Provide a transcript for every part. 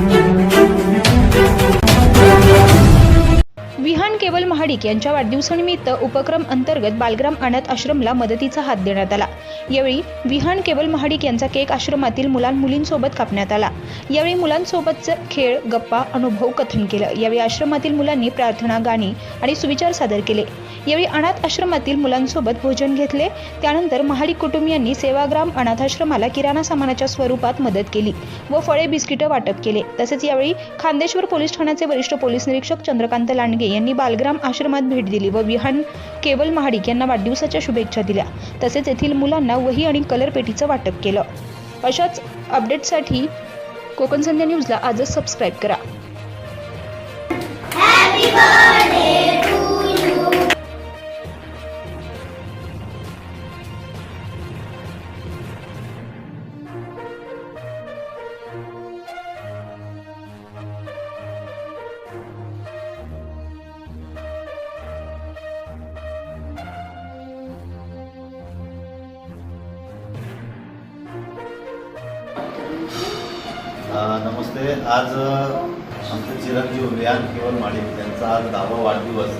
विहान केवल महाडिक यांच्या वाढदिवसानिमित्त उपक्रम अंतर्गत बालग्राम अनाथ आश्रमला मदतीचा हात देण्यात आला. यावेळी विहान केवल महाडिक यांचा केक आश्रमातील मुलां मुलींसोबत कापण्यात आला. यावेळी मुलांसोबतचं खेळ गप्पा अनुभव कथन केलं. यावेळी आश्रमातील मुलांनी प्रार्थना गाणी आणि सुविचार सादर केले. यावेळी अनाथ आश्रमातील मुलांसोबत भोजन घेतले. त्यानंतर महाडिक कुटुंबियांनी सेवाग्राम अनाथाश्रमाला किराणा सामानाच्या स्वरूपात मदत केली व फळे बिस्किटं वाटप केले. तसेच यावेळी खांदेश्वर पोलीस ठाण्याचे वरिष्ठ पोलीस निरीक्षक चंद्रकांत लांडगे यांनी बाल बालग्राम आश्रमात भेट दिली व विहान केवल महाडिक यांना वाढदिवसाच्या शुभेच्छा दिल्या. तसेच येथील मुलांना वही आणि कलर पेटीचं वाटप केलं. अशाच अपडेटसाठी कोकण संध्या न्यूजला आजच सबस्क्राईब करा. नमस्ते. आज आमचे चिरंजीव रियान केवल माळी त्यांचा आज दहावा वाढदिवस.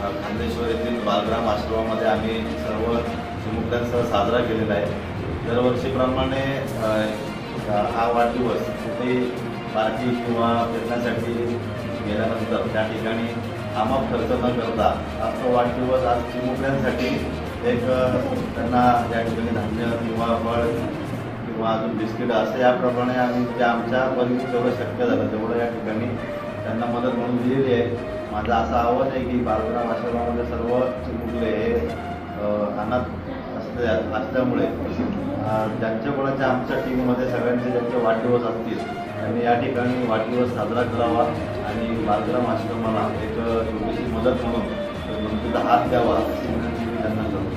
खांदेश्वर येथील बालग्राम आश्रमामध्ये आम्ही सर्व चिमुकल्यांसह साजरा केलेला आहे. दरवर्षीप्रमाणे हा वाढदिवस कुठेही पार्टी किंवा फिरण्यासाठी गेल्यानंतर त्या ठिकाणी आमाप खर्च न करता आपला वाढदिवस आज चिमुकल्यांसाठी एक त्यांना या ठिकाणी धान्य किंवा फळ किंवा अजून बिस्किट असं याप्रमाणे आम्ही जे आमच्या परीने जेवढं शक्य झालं. तेवढं या ठिकाणी त्यांना मदत म्हणून दिलेली आहे. माझा असा आवाज आहे की बालग्राम आश्रमामध्ये सर्व चिमुकले हे अनाथ असले असल्यामुळे ज्यांच्या कोणाच्या आमच्या टीममध्ये सगळ्यांचे ज्यांचे वाढदिवस असतील त्यांनी या ठिकाणी वाढदिवस साजरा करावा आणि बालग्राम आश्रमाला एक छोटीशी मदत म्हणून मदतीचा हात द्यावा अशी विनंती मी त्यांना करतो